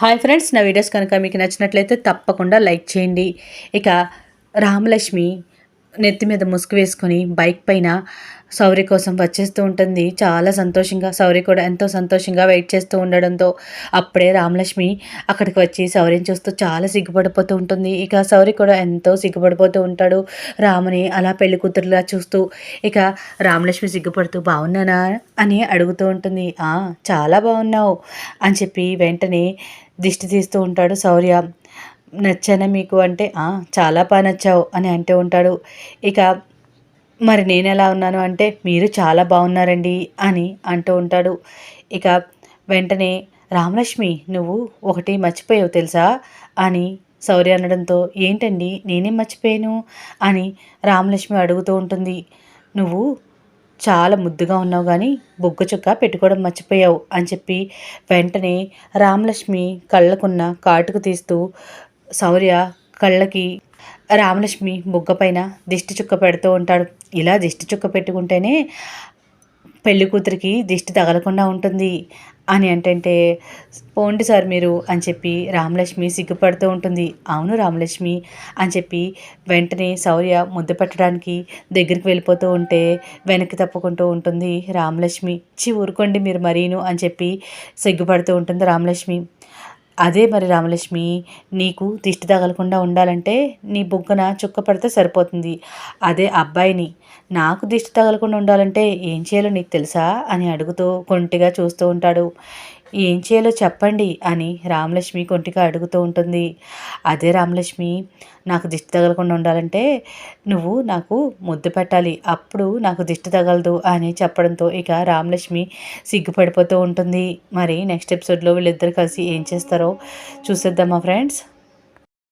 Hi friends నా videos కనుక మీకు నచ్చినట్లయితే తప్పకుండా లైక్ చేయండి. ఇక రామలక్ష్మి నెత్తి మీద ముసుగు వేసుకొని బైక్ పైన సౌరి కోసం వచ్చేస్తూ ఉంటుంది. చాలా సంతోషంగా సౌరి కూడా ఎంతో సంతోషంగా వెయిట్ చేస్తూ ఉండడంతో అప్పుడే రామలక్ష్మి అక్కడికి వచ్చి సౌరిని చూస్తూ చాలా సిగ్గుపడిపోతూ ఉంటుంది. ఇక సౌరి కూడా ఎంతో సిగ్గుపడిపోతూ ఉంటాడు. రాముని అలా పెళ్ళి కూతురులా చూస్తూ ఇక రామలక్ష్మి సిగ్గుపడుతూ బాగున్నానా అని అడుగుతూ ఉంటుంది. "ఆ, చాలా బాగున్నావు అని చెప్పి వెంటనే దిష్టి తీస్తూ ఉంటాడు. శౌర్య నచ్చానా మీకు? అంటే చాలా బాగా నచ్చావు అని అంటూ ఉంటాడు. ఇక మరి నేను ఎలా ఉన్నాను? అంటే మీరు చాలా బాగున్నారండి అని అంటూ ఉంటాడు. ఇక వెంటనే రామలక్ష్మి నువ్వు ఒకటి మర్చిపోయావు తెలుసా? అని శౌర్య అనడంతో ఏంటండి? నేనేం మర్చిపోయాను? అని రామలక్ష్మి అడుగుతూ ఉంటుంది. నువ్వు చాలా ముద్దుగా ఉన్నావు కానీ బొగ్గు చుక్క పెట్టుకోవడం మర్చిపోయావు అని చెప్పి వెంటనే రామలక్ష్మి కళ్ళకున్న కాటుకు తీస్తూ శౌర్య కళ్ళకి రామలక్ష్మి బుగ్గ పైన దిష్టి చుక్క పెడుతూ ఉంటాడు. ఇలా దిష్టి చుక్క పెట్టుకుంటేనే పెళ్ళి కూతురికి దిష్టి తగలకుండా ఉంటుంది. అని అంటే పోండి సార్ మీరు అని చెప్పి రామలక్ష్మి సిగ్గుపడుతూ ఉంటుంది. అవును రామలక్ష్మి అని చెప్పి వెంటనే శౌర్య ముద్దు పెట్టడానికి దగ్గరికి వెళ్ళిపోతూ ఉంటే వెనక్కి తప్పుకుంటూ ఉంటుంది రామలక్ష్మి. చి ఊరుకోండి మీరు మరీను అని చెప్పి సిగ్గుపడుతూ ఉంటుంది రామలక్ష్మి. అదే మరి రామలక్ష్మి నీకు దిష్టి తగలకుండా ఉండాలంటే నీ బుగ్గన చుక్క పడితే సరిపోతుంది. అదే అబ్బాయిని నాకు దిష్టి తగలకుండా ఉండాలంటే ఏం చేయాలో నీకు తెలుసా? అని అడుగుతూ కొంటిగా చూస్తూ ఉంటాడు. ఏం చేయాలో చెప్పండి అని రామలక్ష్మి కొంటిగా అడుగుతూ ఉంటుంది. అదే రామలక్ష్మి నాకు దిష్టి తగలకుండా ఉండాలంటే నువ్వు నాకు ముద్దు పెట్టాలి. అప్పుడు నాకు దిష్టి తగలదు అని చెప్పడంతో ఇక రామలక్ష్మి సిగ్గుపడిపోతూ ఉంటుంది. మరి నెక్స్ట్ ఎపిసోడ్లో వీళ్ళిద్దరు కలిసి ఏం చేస్తారో చూసేద్దామా ఫ్రెండ్స్?